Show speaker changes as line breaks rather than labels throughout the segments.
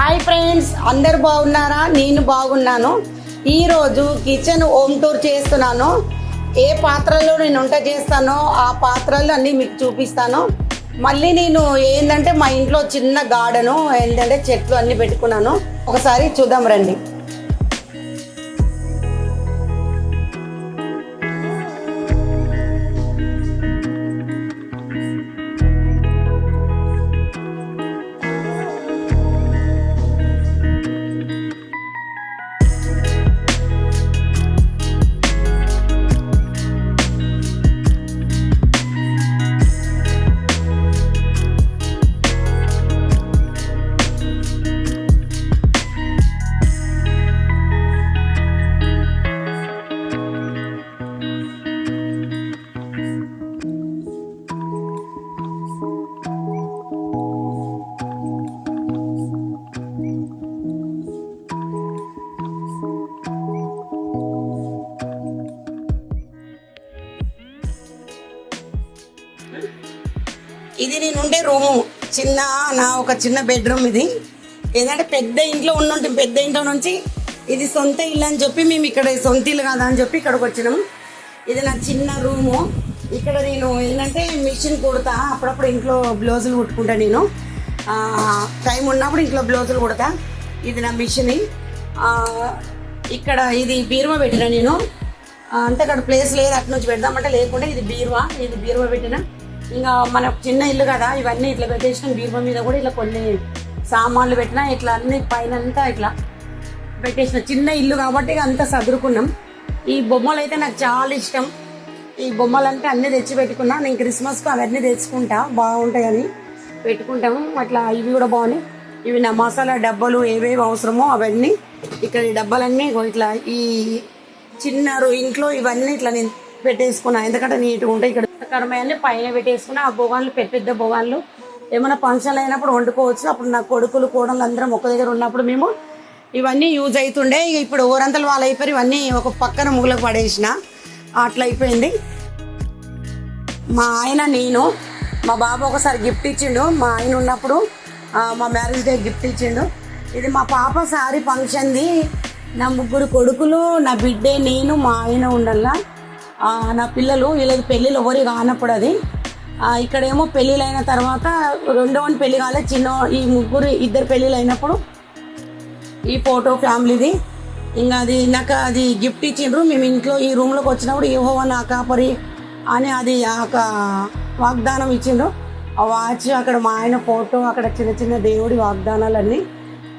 Hi friends అందరు బాగున్నారా? నేను బాగున్నాను. ఈరోజు కిచెన్ హోమ్ టూర్ చేస్తున్నాను. ఏ పాత్రలో నేను వంట చేస్తానో ఆ పాత్రలు అన్నీ మీకు చూపిస్తాను. మళ్ళీ నేను ఏంటంటే మా ఇంట్లో చిన్న గార్డెను ఏంటంటే చెట్లు అన్నీ పెట్టుకున్నాను. ఒకసారి చూద్దాం రండి. ఇది నేను ఉండే రూము. చిన్న నా ఒక చిన్న బెడ్రూమ్ ఇది. ఏంటంటే పెద్ద ఇంట్లో ఉన్నట్టు పెద్ద ఇంట్లో నుంచి. ఇది సొంత ఇల్లు అని చెప్పి మేము ఇక్కడ సొంత ఇల్లు కదా అని చెప్పి ఇక్కడికి వచ్చినాము ఇది నా చిన్న రూము. ఇక్కడ నేను ఏంటంటే మిషన్ కుడతా అప్పుడప్పుడు ఇంట్లో బ్లౌజులు కుట్టుకుంటా నేను. టైం ఉన్నప్పుడు ఇంట్లో బ్లౌజులు కుడతా. ఇది నా మిషన్. ఇక్కడ ఇది బీరువా పెట్టిన నేను. అంతే అంటే అక్కడ ప్లేస్ లేదు అటు నుంచి పెడదామంటే లేకుండా ఇది బీరువా ఇది బీరువా పెట్టిన. ఇంకా మన చిన్న ఇల్లు కదా ఇవన్నీ ఇట్లా పెట్టేసిన. బీరువా మీద కూడా ఇట్లా కొన్ని సామాన్లు పెట్టినా ఇట్లా అన్ని పైన అంతా ఇట్లా పెట్టేసిన. చిన్న ఇల్లు కాబట్టి అంతా సదురుకున్నాం. ఈ బొమ్మలు అయితే నాకు చాలా ఇష్టం. ఈ బొమ్మలంటే అన్నీ తెచ్చి పెట్టుకున్నా. నేను క్రిస్మస్కి అవన్నీ తెచ్చుకుంటా. బాగుంటాయని పెట్టుకుంటాము. అట్లా ఇవి కూడా బాగున్నాయి. ఇవి నా మసాలా డబ్బాలు ఏవేవి అవసరమో అవన్నీ ఇక్కడ ఈ డబ్బాలన్నీ ఇట్లా ఈ చిన్నారు ఇంట్లో ఇవన్నీ ఇట్లా నేను పెట్టేసుకున్నా. ఎందుకంటే నీట్గా ఉంటాయి ఇక్కడ కరమయ్యన్ని పైన పెట్టేసుకున్నా. ఆ బొగాన్లు పెద్ద పెద్ద ఏమైనా ఫంక్షన్లు అయినప్పుడు వండుకోవచ్చు. అప్పుడు నా కొడుకులు కోడలు అందరం ఒక దగ్గర ఉన్నప్పుడు మేము ఇవన్నీ యూజ్ అవుతుండే. ఇక ఇప్పుడు ఊరంతలు వాళ్ళు అయిపోయి ఇవన్నీ ఒక పక్కన ముగ్గులకు పడేసిన. అట్లా అయిపోయింది. మా ఆయన నేను మా బాబు ఒకసారి గిఫ్ట్ ఇచ్చిండు. మా ఆయన ఉన్నప్పుడు మా మ్యారేజ్ డే గిఫ్ట్ ఇచ్చిండు. ఇది మా పాప సారీ ఫంక్షన్ది. నా ముగ్గురు కొడుకులు నా బిడ్డే నేను మా ఆయన ఉండల్లా. నా పిల్లలు వీళ్ళది పెళ్ళిళ్ళు ఎవరి కానప్పుడు అది. ఇక్కడేమో పెళ్ళిళ్ళు అయిన తర్వాత రెండో పెళ్ళి కాలే చిన్న ఈ ముగ్గురు ఇద్దరు పెళ్ళిళ్ళు అయినప్పుడు ఈ ఫోటో ఫ్యామిలీది. ఇంకా అది నాకు అది గిఫ్ట్ ఇచ్చిండ్రు. మేము ఇంట్లో ఈ రూమ్లోకి వచ్చినప్పుడు ఏవో నా కాపరి అని అది ఒక వాగ్దానం ఇచ్చిండ్రు. ఆ వాచ్ అక్కడ మా ఆయన ఫోటో అక్కడ చిన్న చిన్న దేవుడి వాగ్దానాలన్నీ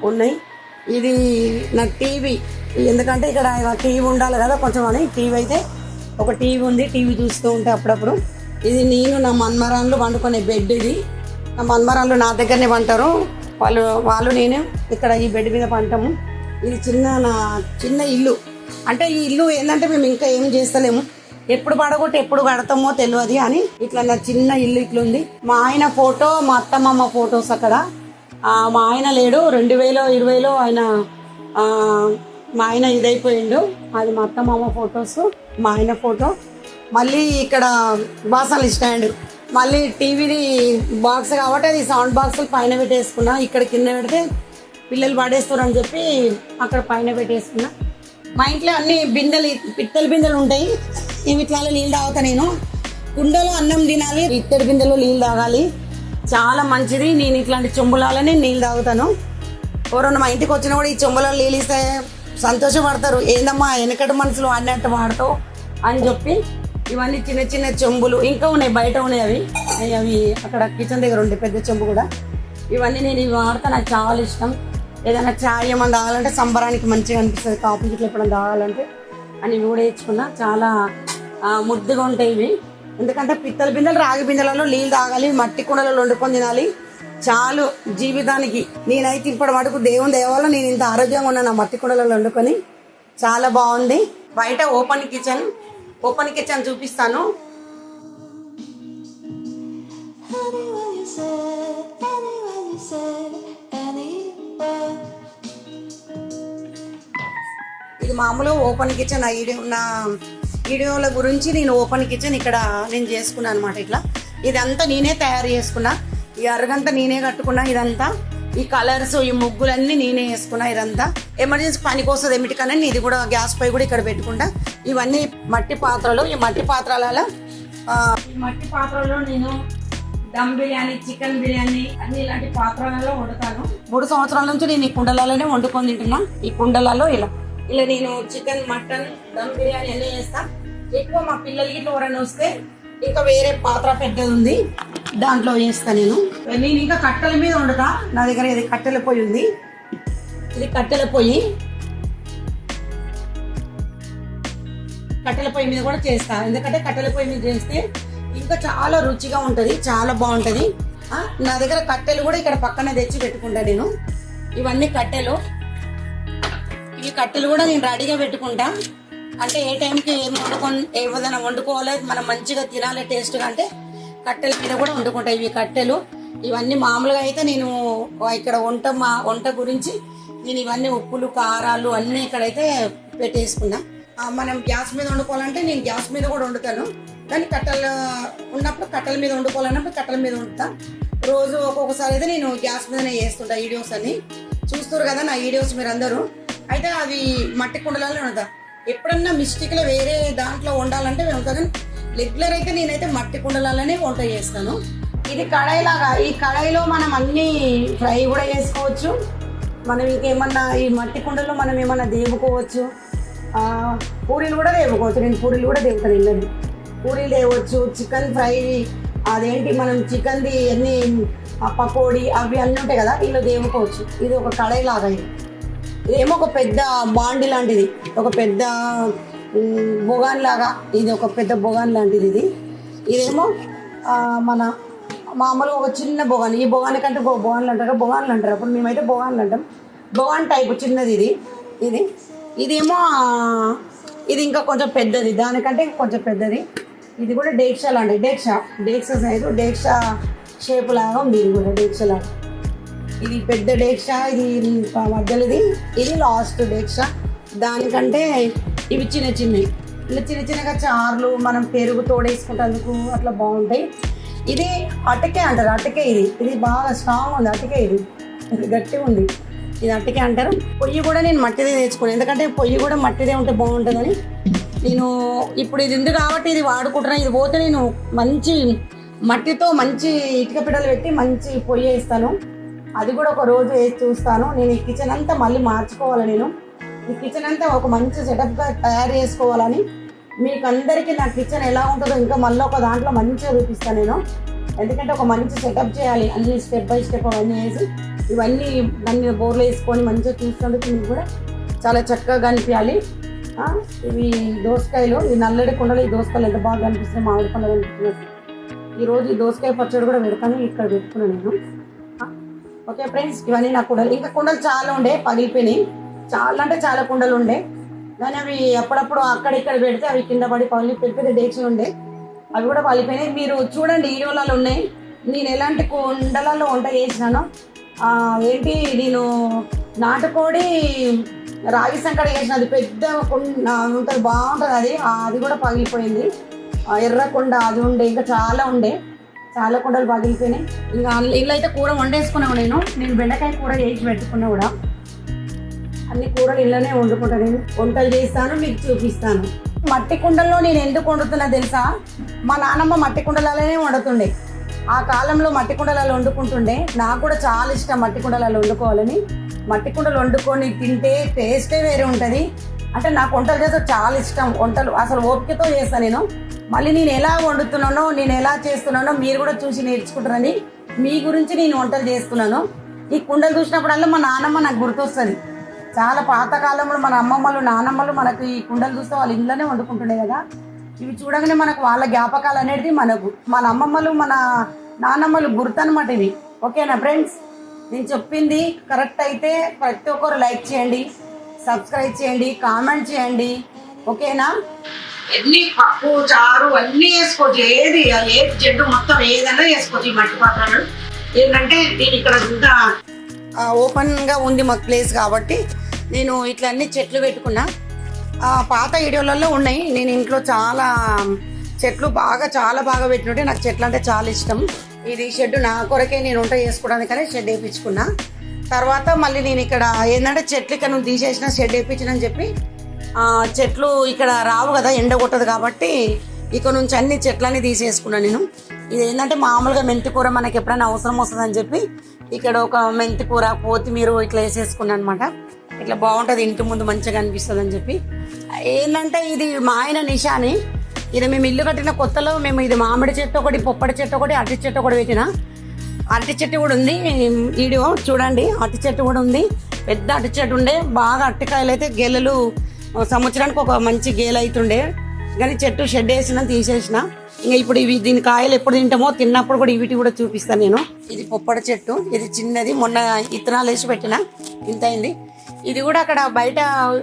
ఉన్నాయి. ఇది నా టీవీ. ఎందుకంటే ఇక్కడ టీవీ ఉండాలి కదా కొంచెం అని టీవీ అయితే ఒక టీవీ ఉంది టీవీ చూస్తూ ఉంటే అప్పుడప్పుడు. ఇది నేను నా మన్మరాన్లు వండుకునే బెడ్ ఇది. నా మన్మరాన్లు నా దగ్గరనే పంటారు వాళ్ళు వాళ్ళు నేను ఇక్కడ ఈ బెడ్ మీద పంటాము ఇది చిన్న నా చిన్న ఇల్లు. అంటే ఈ ఇల్లు ఏంటంటే మేము ఇంకా ఏం చేస్తలేము. ఎప్పుడు పడగొట్టి ఎప్పుడు కడతామో తెలియదు అని ఇట్లా నా చిన్న ఇల్లు ఇట్లా ఉంది. మా ఆయన ఫోటో మా అత్తమ్మమ్మ ఫోటోస్ అక్కడ. మా ఆయన లేడు. రెండు వేల ఇరవైలో ఆయన మా ఆయన ఇదైపోయిండు. అది మా అత్తమ్మ ఫొటోస్ మా ఆయన ఫోటో. మళ్ళీ ఇక్కడ బాసలు స్టాండ్ మళ్ళీ టీవీది బాక్స్ కాబట్టి అది సౌండ్ బాక్స్ పైన పెట్టేసుకున్నా. ఇక్కడ కింద పెడితే పిల్లలు పడేస్తారు అని చెప్పి అక్కడ పైన పెట్టేసుకున్నా. మా ఇంట్లో అన్ని బిందెలు పిత్తల బిందెలు ఉంటాయి. ఇవి ఇట్లా నీళ్ళు తాగుతా నేను. కుండలో అన్నం తినాలి ఇత్తడి బిందెలో నీళ్ళు తాగాలి. చాలా మంచిది. నేను ఇట్లాంటి చెంబులాలనే నీళ్ళు తాగుతాను. ఎవరన్నా మా ఇంటికి వచ్చినా కూడా ఈ చెంబులలో నీళ్ళు ఇస్తే సంతోషపడతారు. ఏందమ్మా వెనకటి మనసులో అన్నట్టు వాడతావు? అని చెప్పి ఇవన్నీ చిన్న చిన్న చెంబులు ఇంకా ఉన్నాయి బయట ఉన్నాయి అవి. అవి- అక్కడ కిచెన్ దగ్గర ఉండే పెద్ద చెంబు కూడా. ఇవన్నీ నేను ఇవి వాడితే నాకు చాలా ఇష్టం. ఏదైనా చాయ్ ఏమైనా తాగాలంటే సంబరానికి మంచిగా అనిపిస్తుంది. కాఫీ గిట్ల ఎప్పుడైనా తాగాలంటే అని ఇవి కూడా ఇచ్చుకున్నా చాలా ముద్దుగా ఉంటాయి ఇవి. ఎందుకంటే పిత్తల బిందెలు రాగి బిందెలలో నీళ్ళు తాగాలి మట్టి కుండలలో వండుకొని తినాలి. చాలు జీవితానికి. నేనైతే ఇప్పటి మటుకు దేవుని దేవాలో నేను ఇంత ఆరోగ్యంగా ఉన్నాను నా మట్టి కుండలలో వండుకొని చాలా బాగుంది. బయట ఓపెన్ కిచెన్ ఓపెన్ కిచెన్ చూపిస్తాను. ఇది మామూలు ఓపెన్ కిచెన్ ఆ నా వీడియోల గురించి నేను ఓపెన్ కిచెన్ ఇక్కడ నేను చేసుకున్నాను అనమాట ఇట్లా. ఇదంతా నేనే తయారు చేసుకున్నా. ఈ అరగంతా నేనే కట్టుకున్నా ఇదంతా. ఈ కలర్స్ ఈ ముగ్గులన్నీ నేనే వేసుకున్నా ఇదంతా. ఎమర్జెన్సీ పనికి వస్తుంది ఏమిటికన్నా ఇది కూడా గ్యాస్ పై కూడా ఇక్కడ పెట్టుకుంటా. ఇవన్నీ మట్టి పాత్రలు. ఈ మట్టి పాత్రలలో ఈ మట్టి పాత్రలో నేను దమ్ బిర్యానీ చికెన్ బిర్యానీ అన్ని ఇలాంటి పాత్రలలో వండుతాను. మూడు సంవత్సరాల నుంచి నేను ఈ కుండలలోనే వండుకొని తింటున్నా. ఈ కుండలలో ఇలా. ఇలా నేను చికెన్ మటన్ దమ్ బిర్యానీ అన్నీ చేస్తా ఎక్కువ మా పిల్లలకి ఎవరైనా వస్తే ఇంకా వేరే పాత్ర పెద్దది ఉంది దాంట్లో చేస్తా నేను. నేను ఇంకా కట్టెల మీద వండుతా. నా దగ్గర ఇది కట్టెల పొయ్యి ఉంది. ఇది కట్టెల పొయ్యి. కట్టెల పొయ్యి మీద కూడా చేస్తా. ఎందుకంటే కట్టెల పొయ్యి మీద చేస్తే ఇంకా చాలా రుచిగా ఉంటుంది చాలా బాగుంటుంది. నా దగ్గర కట్టెలు కూడా ఇక్కడ పక్కన తెచ్చి పెట్టుకుంటా నేను. ఇవన్నీ కట్టెలు. ఈ కట్టెలు కూడా నేను రెడీగా పెట్టుకుంటా. అంటే ఏ టైంకి ఏం వండుకొని ఏదైనా వండుకోవాలి మనం మంచిగా తినాలి టేస్ట్గా అంటే కట్టెల మీద కూడా వండుకుంటా. ఇవి కట్టెలు ఇవన్నీ మామూలుగా అయితే నేను ఇక్కడ వంట మా వంట గురించి నేను ఇవన్నీ ఉప్పులు కారాలు అన్నీ ఇక్కడైతే పెట్టేసుకున్నా. మనం గ్యాస్ మీద వండుకోవాలంటే నేను గ్యాస్ మీద కూడా వండుతాను. కానీ కట్టెలు ఉన్నప్పుడు కట్టెల మీద వండుకోవాలన్నప్పుడు కట్టెల మీద వండుతాను రోజు ఒక్కొక్కసారి అయితే నేను గ్యాస్ మీదనే చేస్తుంటా వీడియోస్ అని చూస్తారు కదా నా వీడియోస్ మీరు అందరూ అయితే అవి మట్టి కుండలలో వండుతా. ఎప్పుడన్నా మిస్టేక్లో వేరే దాంట్లో వండాలంటే వెళ్తాను కానీ రెగ్యులర్ అయితే నేనైతే మట్టి కుండలలోనే వంట చేస్తాను. ఇది కడాయిలాగా ఈ కడాయిలో మనం అన్ని ఫ్రై కూడా చేసుకోవచ్చు. మనం ఇంకేమన్నా ఈ మట్టి కుండలో మనం ఏమన్నా దేవుకోవచ్చు. పూరీలు కూడా దేవుకోవచ్చు. నేను పూరీలు కూడా దేవుతాను ఇళ్ళని పూరీలు తేవచ్చు చికెన్ ఫ్రై అదేంటి మనం చికెన్ది అన్ని పకోడీ అవి అన్నీ ఉంటాయి కదా వీళ్ళు దేవుకోవచ్చు. ఇది ఒక కడాయి లాగా ఇది. ఇదేమో ఒక పెద్ద బాండి లాంటిది. ఒక పెద్ద బొగాన్ లాగా ఇది ఒక పెద్ద బొగాన్ లాంటిది ఇది. ఇదేమో మన మామూలుగా ఒక చిన్న బొగాన్. ఈ బొగాన్ కంటే బొగాన్లు అంటారు బొగాన్లు అంటారు. అప్పుడు మేమైతే బొగాన్లు అంటాం. బొగాన్ టైప్ చిన్నది ఇది. ఇది. ఇదేమో ఇది ఇంకా కొంచెం పెద్దది. దానికంటే కొంచెం పెద్దది. ఇది కూడా డేక్షా లాంటి డేక్షా. డేక్షా సైజు డేక్షా షేప్ లాగా ఉంది ఇది కూడా డేక్షా లాగా. ఇది పెద్ద డేక్ష ఇది మధ్యలోది. ఇది లాస్ట్ డేక్ష. దానికంటే ఇవి చిన్న చిన్నవి. ఇలా చిన్న చిన్నగా చారులు మనం పెరుగు తోడేసుకుంటేందుకు అట్లా బాగుంటాయి. ఇది అటకే అంటారు అటకే ఇది. ఇది బాగా స్ట్రాంగ్ ఉంది అటకే ఇది. ఇది గట్టిగా ఉంది. ఇది అట్టకే అంటారు. పొయ్యి కూడా నేను మట్టిదే తెచ్చుకున్నాను. ఎందుకంటే పొయ్యి కూడా మట్టిదే ఉంటే బాగుంటుందని. నేను ఇప్పుడు ఇది ఉంది కాబట్టి ఇది వాడుకుంటున్నాను ఇది పోతే నేను మంచి మట్టితో మంచి ఇటుక పిడలు పెట్టి మంచి పొయ్యి వేస్తాను. అది కూడా ఒక రోజు వేసి చూస్తాను. నేను ఈ కిచెన్ అంతా మళ్ళీ మార్చుకోవాలి నేను. ఈ కిచెన్ అంతా ఒక మంచి సెటప్గా తయారు చేసుకోవాలని మీకు అందరికీ నా కిచెన్ ఎలా ఉంటుందో ఇంకా మళ్ళీ ఒక దాంట్లో మంచిగా చూపిస్తాను నేను. ఎందుకంటే ఒక మంచి సెటప్ చేయాలి. అన్ని స్టెప్ బై స్టెప్ అవన్నీ వేసి ఇవన్నీ దాన్ని బోర్లు వేసుకొని మంచిగా చూసినందుకు మీకు కూడా చాలా చక్కగా కనిపించాలి ఇవి దోసకాయలు ఈ నల్లడి కుండలు ఈ దోసకాయలు ఎంత బాగా కనిపిస్తున్నాయి మామిడి పండుగ కనిపిస్తున్నట్టు ఈరోజు ఈ దోసకాయ పచ్చడి కూడా పెడతాను ఇక్కడ పెట్టుకున్నాను నేను. ఓకే ఫ్రెండ్స్ ఇవన్నీ నా కుండలు. ఇంకా కుండలు చాలా ఉండే పగిలిపోయినాయి. చాలా అంటే చాలా కుండలు ఉండే. కానీ అవి అప్పుడప్పుడు అక్కడిక్కడ పెడితే అవి కింద పడి పగిలి పెద్ద పెద్ద డేక్షలు ఉండే. అవి కూడా పగిలిపోయినాయి. మీరు చూడండి వీడియోలలో ఉన్నాయి. నేను ఎలాంటి కుండలలో వంట చేసినానో. ఏంటి నేను నాటుకోడి రాగి సంకట చేసినది పెద్ద కుండ ఉంటుంది బాగుంటుంది అది. అది కూడా పగిలిపోయింది. ఆ, అది ఉండే ఇంకా చాలా ఉండే. చాలా కుండలు పగిలిపోయినాయి ఇంకా ఇల్లు అయితే కూర వండేసుకున్నావు నేను. నేను బెండకాయ కూర చేసి పెట్టుకున్నా కూడా. అన్ని కూరలు ఇళ్ళనే వండుకుంటాను నేను వంటలు చేస్తాను మీకు చూపిస్తాను. మట్టి కుండల్లో నేను ఎందుకు వండుతున్నా తెలుసా? మా నాన్నమ్మ మట్టి కుండలలోనే వండుతుండే. ఆ కాలంలో మట్టి కుండలలో వండుకుంటుండే. నాకు కూడా చాలా ఇష్టం మట్టి కుండలలో వండుకోవాలని. మట్టి కుండలు వండుకొని తింటే టేస్టే వేరే ఉంటుంది. అంటే నాకు వంటలు చేస్తే చాలా ఇష్టం. వంటలు అసలు ఓపికతో చేస్తాను నేను. మళ్ళీ నేను ఎలా వండుతున్నానో నేను ఎలా చేస్తున్నానో మీరు కూడా చూసి నేర్చుకుంటారని మీ గురించి నేను వంటలు చేస్తున్నాను. ఈ కుండలు చూసినప్పుడల్లా మా నాన్నమ్మ నాకు గుర్తొస్తుంది. చాలా పాతకాలంలో మన అమ్మమ్మలు నానమ్మలు మనకు ఈ కుండలు చూస్తే వాళ్ళ ఇంట్లోనే వండుకుంటుండే కదా. ఇవి చూడగానే మనకు వాళ్ళ జ్ఞాపకాలు అనేది మనకు మన అమ్మమ్మలు మన నానమ్మలు గుర్తు అనమాట ఇవి. ఓకేనా ఫ్రెండ్స్? నేను చెప్పింది కరెక్ట్ అయితే ప్రతి ఒక్కరు లైక్ చేయండి. సబ్స్క్రైబ్ చేయండి కామెంట్ చేయండి. ఓకేనా? ఎన్ని పప్పు చారు అన్నీ వేసుకోవచ్చు. ఏది ఏ జడ్డు మొత్తం ఏదైనా వేసుకోవచ్చు ఈ మట్టి పాత్రలు ఏంటంటే నేను ఇక్కడ ఇంత ఓపెన్గా ఉంది మాకు ప్లేస్ కాబట్టి నేను ఇట్లా అన్ని చెట్లు పెట్టుకున్నా. ఆ, పాత వీడియోలలో ఉన్నాయి. నేను ఇంట్లో చాలా చెట్లు బాగా చాలా బాగా పెట్టినట్టే నాకు చెట్లు అంటే చాలా ఇష్టం. ఇది షెడ్ నా కొరకే నేను వంట చేసుకోవడానికనే షెడ్ వేయించుకున్నా. తర్వాత మళ్ళీ నేను ఇక్కడ ఏంటంటే చెట్లు ఇక్కడ నువ్వు తీసేసిన షెడ్ వేయించిన చెప్పి చెట్లు ఇక్కడ రావు కదా ఎండ కొట్టదు కాబట్టి ఇక్కడ నుంచి అన్ని చెట్లన్నీ తీసేసుకున్నాను నేను. ఇది ఏంటంటే మామూలుగా మెంతి కూర మనకి ఎప్పుడైనా అవసరం వస్తుందని చెప్పి ఇక్కడ ఒక మెంతి కూర కొత్తిమీర ఇట్లా వేసేసుకున్నాను అనమాట ఇట్లా బాగుంటుంది ఇంటి ముందు మంచిగా అనిపిస్తుంది అని చెప్పి. ఏంటంటే ఇది మా ఆయన నిషాని. ఇది మేము ఇల్లు కట్టిన కొత్తలో మేము ఇది మామిడి చెట్టు ఒకటి పొప్పడి చెట్టు ఒకటి అరటి చెట్టు ఒకటి పెట్టినా అరటి చెట్టు కూడా ఉంది. వీడియో చూడండి. అరటి చెట్టు కూడా ఉంది. పెద్ద అరటి చెట్టు ఉండే. బాగా అరటికాయలు అయితే గెలలు సంవత్సరానికి ఒక మంచి గేలు అవుతుండే కానీ చెట్టు షెడ్ వేసిన తీసేసిన. ఇంకా ఇప్పుడు ఇవి దీని కాయలు ఎప్పుడు తింటామో తిన్నప్పుడు కూడా ఇవిటి కూడా చూపిస్తాను నేను. ఇది పొప్పడి చెట్టు. ఇది చిన్నది. మొన్న ఇత్తనాలు వేసి పెట్టిన. ఇంత అయింది. ఇది కూడా అక్కడ బయట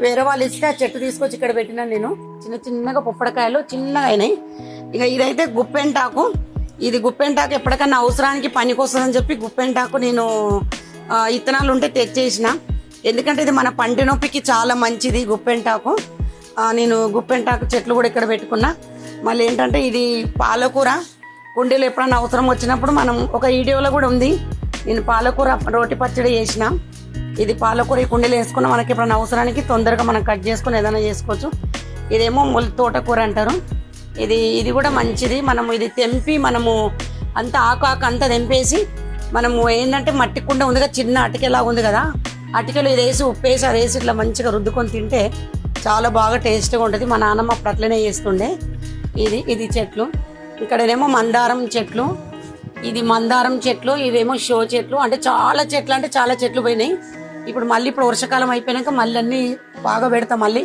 వేరే వాళ్ళు ఇస్తే ఆ చెట్టు తీసుకొచ్చి ఇక్కడ పెట్టినా నేను. చిన్న చిన్నగా పొప్పడకాయలు చిన్నగా అయినాయి. ఇక ఇదైతే గుప్పెంటాకు. ఇది గుప్పెంటాకు ఎప్పటికన్నా అవసరానికి పనికొస్తుందని చెప్పి గుప్పెంటాకు నేను ఇత్తనాలు ఉంటే తెచ్చేసిన ఎందుకంటే ఇది మన పంటి నొప్పికి చాలా మంచిది గుప్పెంటాకు. నేను గుప్పెంటాకు చెట్లు కూడా ఇక్కడ పెట్టుకున్నా. మళ్ళీ ఏంటంటే ఇది పాలకూర. కుండీలు ఎప్పుడన్నా అవసరం వచ్చినప్పుడు మనం ఒక వీడియోలో కూడా ఉంది. నేను పాలకూర రోటి పచ్చడి చేసిన. ఇది పాలకూర ఈ కుండీలు వేసుకున్న మనకి ఎప్పుడైనా అవసరానికి తొందరగా మనం కట్ చేసుకుని ఏదైనా చేసుకోవచ్చు. ఇదేమో తోటకూర అంటారు. ఇది ఇది కూడా మంచిది. మనము ఇది తెంపి మనము అంత ఆకు ఆకు అంతా తెంపేసి మనము ఏంటంటే మట్టి కుండ ఉంది కదా చిన్న అటికెలా ఉంది కదా అటికెలు ఇది వేసి ఉప్పు వేసి అది వేసి ఇట్లా మంచిగా రుద్దుకొని తింటే చాలా బాగా టేస్ట్గా ఉంటుంది. మా నాన్నమ్మ అప్పుడు అట్లనే చేస్తుండే. ఇది ఇది చెట్లు. ఇక్కడనేమో మందారం చెట్లు. ఇది మందారం చెట్లు ఇవేమో షో చెట్లు. అంటే చాలా చెట్లు అంటే చాలా చెట్లు పోయినాయి. ఇప్పుడు మళ్ళీ ఇప్పుడు వర్షాకాలం అయిపోయినాక మళ్ళీ అన్నీ బాగా పెడతాం మళ్ళీ.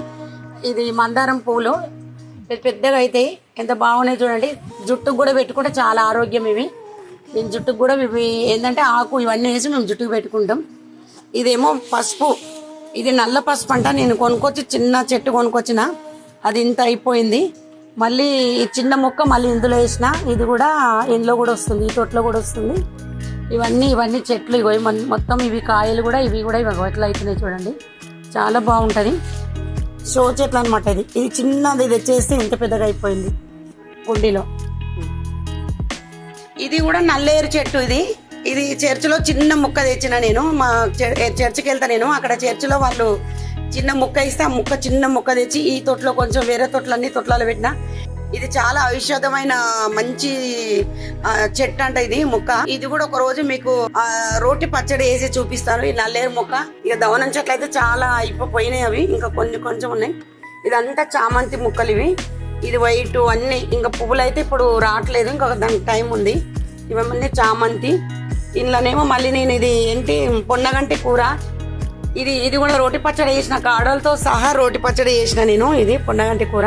ఇది మందారం పూలు. పెద్దగా అయితే ఎంత బాగున్నాయి చూడండి. జుట్టుకు కూడా పెట్టుకుంటే చాలా ఆరోగ్యం ఇవి. నేను జుట్టుకు కూడా ఇవి ఏంటంటే ఆకు ఇవన్నీ వేసి మేము జుట్టుకు పెట్టుకుంటాం. ఇదేమో పసుపు. ఇది నల్ల పసుపు అంట. నేను కొనుక్కొచ్చి చిన్న చెట్టు కొనుక్కొచ్చిన. అది ఇంత అయిపోయింది. మళ్ళీ ఈ చిన్న మొక్క మళ్ళీ ఇందులో వేసిన. ఇది కూడా ఇందులో కూడా వస్తుంది. ఈ తొట్లో కూడా వస్తుంది. ఇవన్నీ ఇవన్నీ చెట్లు ఇవి. మొత్తం ఇవి కాయలు కూడా ఇవి కూడా ఇవి ఎట్లా అవుతున్నాయి చూడండి. చాలా బాగుంటుంది. షో చెట్లు అనమాట ఇది. ఇది చిన్నది తెచ్చేస్తే ఇంత పెద్దగా అయిపోయింది కుండీలో. ఇది కూడా నల్లేరు చెట్టు ఇది. ఇది చర్చిలో చిన్న ముక్క తెచ్చిన నేను. మా చర్చికి వెళ్తా నేను. అక్కడ చర్చిలో వాళ్ళు చిన్న ముక్క ఇస్తే ఆ ముక్క చిన్న ముక్క తెచ్చి ఈ తొట్లో కొంచెం వేరే తొట్లన్నీ తొట్లలో పెట్టిన. ఇది చాలా ఔషధమైన మంచి చెట్టు అంట ఇది మొక్క. ఇది కూడా ఒక రోజు మీకు రోటి పచ్చడి వేసి చూపిస్తాను. ఈ నల్లేరు మొక్క. ఇక దవనం చెట్లు అయితే చాలా అయిపోయినాయి అవి. ఇంకా కొన్ని కొంచెం ఉన్నాయి. ఇదంతా చామంతి ముక్కలు ఇవి. ఇది వైట్ అన్ని. ఇంకా పువ్వులు అయితే ఇప్పుడు రావట్లేదు. ఇంకా దానికి టైం ఉంది. ఇవన్నీ చామంతి. ఇందులోనేమో మళ్ళీ నేను ఇది ఏంటి పొన్నగంటి కూర. ఇది ఇది కూడా రోటి పచ్చడి వేసిన కాడలతో సహా రోటి పచ్చడి చేసిన నేను. ఇది పొన్నగంటి కూర.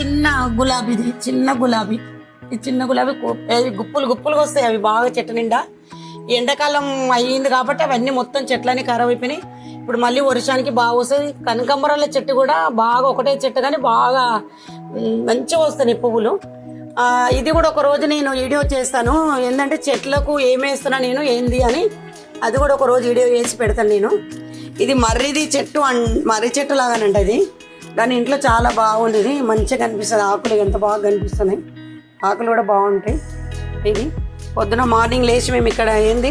చిన్న గులాబీది చిన్న గులాబీ. ఈ చిన్న గులాబీ కు- గుప్పులు గుప్పులుగా వస్తాయి అవి బాగా చెట్టు నిండా. ఎండాకాలం అయ్యింది కాబట్టి అవన్నీ మొత్తం చెట్లన్నీ ఖరాబ్ అయిపోయినాయి. ఇప్పుడు మళ్ళీ వర్షానికి బాగా వస్తుంది కనకంబరాల చెట్టు కూడా బాగా ఒకటే చెట్టు కానీ బాగా మంచిగా వస్తున్నాయి పువ్వులు. ఇది కూడా ఒక రోజు నేను వీడియో చేస్తాను. ఏంటంటే చెట్లకు ఏమేస్తున్నా నేను ఏంది అని. అది కూడా ఒక రోజు వీడియో వేసి పెడతాను నేను. ఇది మర్రిది చెట్టు అన్ మర్రి చెట్టు లాగానంట ఇది. దాని ఇంట్లో చాలా బాగుంది ఇది మంచిగా కనిపిస్తుంది. ఆకులు ఎంత బాగా కనిపిస్తున్నాయి. ఆకులు కూడా బాగుంటాయి. ఇది పొద్దున మార్నింగ్ లేచి మేము ఇక్కడ ఏంది?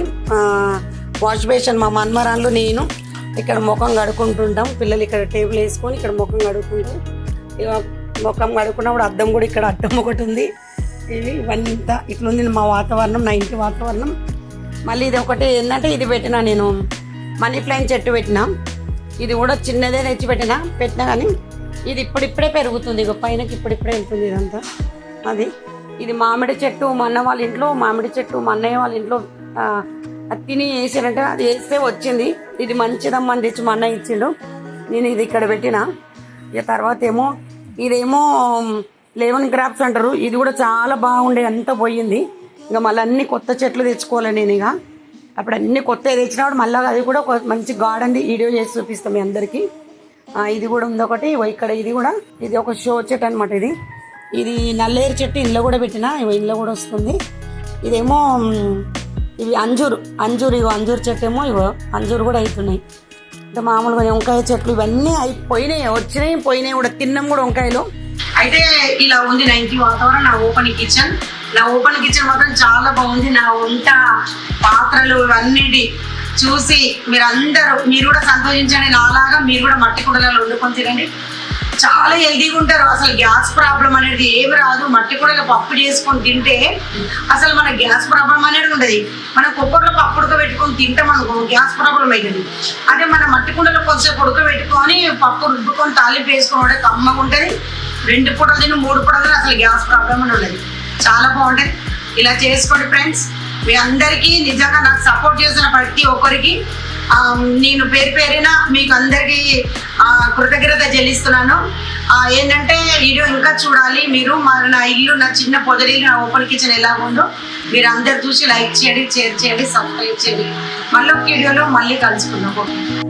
వాష్ బేషన్ మా మన్మరాన్లు నేను ఇక్కడ ముఖం కడుక్కుంటుంటాం. పిల్లలు ఇక్కడ టేబుల్ వేసుకొని ఇక్కడ ముఖం కడుక్కుంటాం ఇక ముఖం కడుక్కున్నప్పుడు అద్దం కూడా ఇక్కడ అద్దం ఒకటి ఉంది. ఇవి ఇవన్నీ ఇంత ఇట్లుంది మా వాతావరణం నా ఇంటి వాతావరణం. మళ్ళీ ఇది ఒకటి ఏంటంటే ఇది పెట్టిన నేను. మనీ ప్లాంట్ చెట్టు పెట్టిన. ఇది కూడా చిన్నదే తెచ్చి పెట్టిన. పెట్టినా కానీ ఇది ఇప్పుడిప్పుడే పెరుగుతుంది. ఇక పైనకి ఇప్పుడిప్పుడే వెళ్తుంది ఇదంతా. అది. ఇది మామిడి చెట్టు మా అన్న వాళ్ళ ఇంట్లో మామిడి చెట్టు మా అన్నయ్య వాళ్ళ ఇంట్లో తిని వేసారంటే. అది వేస్తే వచ్చింది. ఇది మంచిదమ్మా అని తెచ్చి మా అన్నయ్య ఇచ్చిండు. నేను ఇది ఇక్కడ పెట్టిన. ఇక తర్వాత ఏమో ఇదేమో లెమన్ గ్రాప్స్ అంటారు. ఇది కూడా చాలా బాగుండే అంతా పోయింది. ఇంకా మళ్ళీ అన్ని కొత్త చెట్లు తెచ్చుకోవాలి నేను ఇక. అప్పుడు అన్ని కొత్త తెచ్చినప్పుడు మళ్ళీ అది కూడా ఒక మంచి గార్డెన్ వీడియో చేసి చూపిస్తాం మీ అందరికీ. ఇది కూడా ఉంది ఒకటి. ఇక్కడ ఇది కూడా. ఇది ఒక షో చెట్టు అనమాట ఇది. ఇది నల్లేరు చెట్టు ఇంట్లో కూడా పెట్టిన. ఇంట్లో కూడా వస్తుంది. ఇదేమో ఇవి అంజూరు. అంజూరు ఇగో అంజూరు చెట్టు ఏమో ఇగో అంజూరు కూడా అవుతున్నాయి అంటే మామూలుగా వంకాయ చెట్లు ఇవన్నీ అయిపోయినాయి వచ్చినాయి పోయినాయి కూడా. తిన్నాం కూడా వంకాయలు. అయితే ఇలా ఉంది నా ఇంటి వాతావరణం నా ఓపెన్ కిచెన్. నా ఓపెన్ కిచెన్ మాత్రం చాలా బాగుంది. నా వంట పాత్రలు అన్నిటి చూసి మీరందరూ మీరు కూడా సంతోషించండి. నాలాగా మీరు కూడా మట్టి కుండలలో వండుకొని తినండి. చాలా హెల్తీగా ఉంటారు. అసలు గ్యాస్ ప్రాబ్లం అనేది ఏమి రాదు. మట్టి కుండలో పప్పు చేసుకొని తింటే అసలు మన గ్యాస్ ప్రాబ్లం అనేది ఉండదు. మనం కుక్కర్లో పప్పు ఉడకబెట్టుకొని తింటాం అనుకో గ్యాస్ ప్రాబ్లం అవుతుంది అదే మన మట్టి కుండలో కొంచెం ఉడకబెట్టుకొని పప్పు రుబ్బుకొని తాలింపు వేసుకోవడం కమ్మగా ఉంటుంది. రెండు పూటలు తిని మూడు పూటలు అసలు గ్యాస్ ప్రాబ్లం అని ఉండదు. చాలా బాగుంటుంది. ఇలా చేసుకోండి ఫ్రెండ్స్. మీ అందరికీ నిజంగా నాకు సపోర్ట్ చేసిన ప్రతి ఒక్కరికి నేను పేరు పేరిన మీకు అందరికీ కృతజ్ఞత చెల్లిస్తున్నాను. ఏంటంటే వీడియో ఇంకా చూడాలి మీరు. మా నా ఇల్లు నా చిన్న పొదరి నా ఓపెన్ కిచెన్ ఎలా ఉందో మీరు అందరు చూసి లైక్ చేయండి షేర్ చేయండి సబ్స్క్రైబ్ చేయండి. మళ్ళీ ఒక వీడియోలో మళ్ళీ కలుసుకుందాం. ఓకే